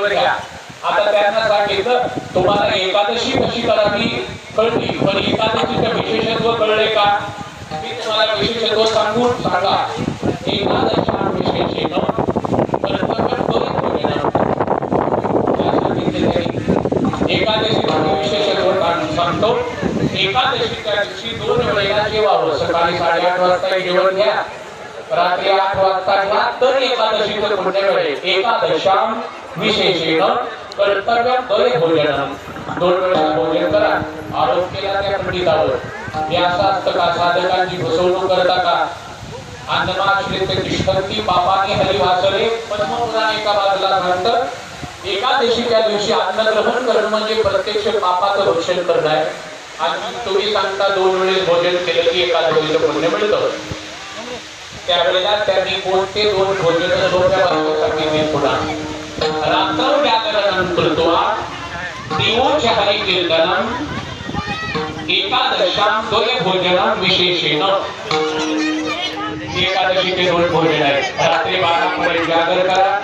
बरोबर घ्या आता त्यांना सांगितलं तुम्हाला एकादशी कशी करावी? कळली. पण एकादशीचं विशेषत्व कळले का? मी तुम्हाला विशेषत्व सांगून सांगा. एकादशा विशेषेन एकादशीचं विशेषत्व सांगतो. एकादशीच्या दिवशी दोन वेळेला जेवावं सकाळी साडेआठ वाजता जेवण घ्या. रात्री आठ वाजता घ्या तर एकादशीचं पुण्य मिळेल एकादशाम विशेषेण कर्तव्य बरे भोजन. दोन वेळा भोजन करा आरोप केला त्या पंडितावर. हे असं असतं का साधकांची फसवणूक करता का अन्नमाश्रित तिष्ठंती पापाने हरी वाचले पद्मपुराण एका बाजूला म्हणतं एकादशीच्या दिवशी अन्न ग्रहण करणं म्हणजे प्रत्यक्ष पापाचं भक्षण करणं आहे. आणि तुम्ही सांगता दोन वेळेस भोजन केलं की एकादशीचं पुण्य मिळतं. त्यावेळेला त्यांनी कोणते दोन भोजन सोप्या वाक्यात सांगितले पुन्हा रात्र व्याकरण कृत्वा दिवोच हरि कीर्तनम एकादशाम द्वय भोजनम विशेषेण. एकादशीचे दोन भोजन आहेत. रात्री बारा पर्यंत जागर करा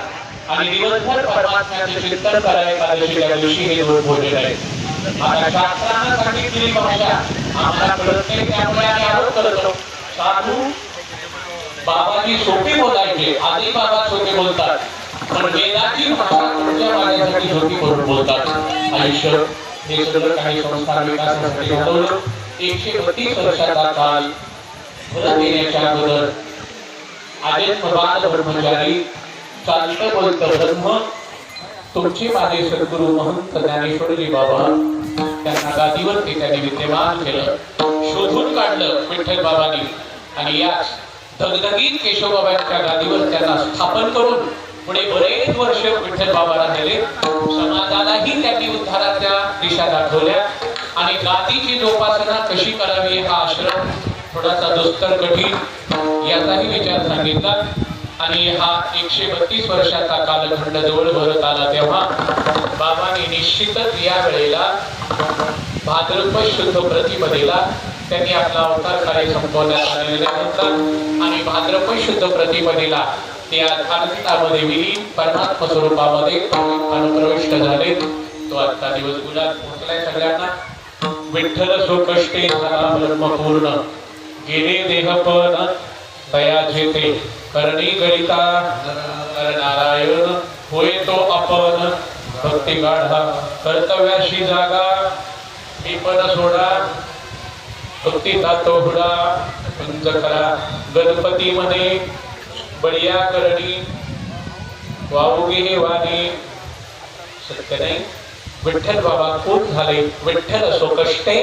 आणि दिवसभर परमात्म्याचे चिंतन करा एकादशीच्या दिवशी हे दोन भोजन आहेत. आता शास्त्रानं सांगितलेली भाषा आम्हाला प्रत्येक त्यामुळे आम्ही आरोप करतो. साधू बाबाजी सोपी बोलायचे आधी बाबा सोपे बोलतात. पण वेदाची भाषा तुमच्या माझ्यासाठी सोपी करून बोलतात. आयुष्य हे सगळं काही संस्कार विकासासाठी घडवलं एकशे बत्तीस वर्षाचा काल परत येण्याच्या अगोदर आजन्मवाद ब्रह्मचारी चालतं बोलतं ब्रह्म. तुमचे माझे सद्गुरु महंत ज्ञानेश्वरजी बाबा त्यांना गादीवरती त्यांनी विद्यमान केलं. शोधून काढलं विठ्ठल बाबांनी. आणि याच धगधगीत केशवबाबांच्या गादीवर त्यांना स्थापन करून पुढे बरेच वर्ष विठ्ठल बाबा राहिले समाजालाही त्यांनी उद्धाराच्या दिशा दाखवल्या. आणि गादीची जोपासना कशी करावी हा आश्रम थोडासा दुस्तर कठीण याचाही विचार सांगितला. आणि हा एकशे बत्तीस वर्षाचा कालखंड जवळ भरत आला तेव्हा बाबांनी निश्चितच या वेळेला भाद्रपद शुद्ध प्रतिपदेला त्यांनी आपला अवतार कार्य संपवण्यात निर्णय आणि भाद्रपद शुद्ध प्रतिपदेला ते आज आनंदामध्ये विलीन परमात्म स्वरूपामध्ये अनुप्रविष्ट झाले. तो आता दिवस गुलाब पोहोचलाय सगळ्यांना. विठ्ठल सोकष्टे झाला ब्रह्मपूर्ण. गेले देहपण दया जेते. करणी करिता नारायण होय तो आपण भक्ती गाढा. कर्तव्याशी जागा हे पण सोडा. भक्ती तो हुडा पंच करा गणपती म्हणे बळिया करणी वाऊगी हे वाणी. सत्य नाही विठ्ठल बाबा खूप झाले. विठ्ठल असो कष्टे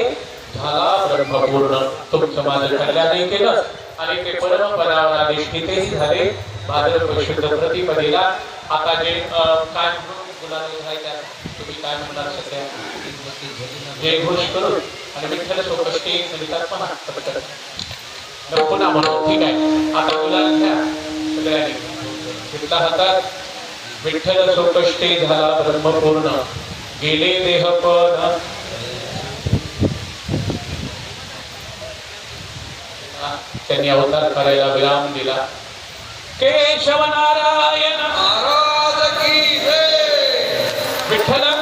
झाला ब्रह्मपूर्ण. तुमचं माझं कल्याणही केलं. आणि ते परमपरावर अधिष्ठितही झाले. भाद्रपद शुद्ध प्रतिपदेला. आता जे काय तुम्ही काय म्हणणार सध्या? जय घोष करून आणि विठ्ठल सोकष्टी पटकन म्हणून ठीक आहे. आता सगळ्यांनी घेतला हातात. विठ्ठल झाला ब्रह्मपूर्ण. गेले देहपण त्यांनी अवतार करायला विराम दिला. केशव नारायण. विठ्ठल महाराज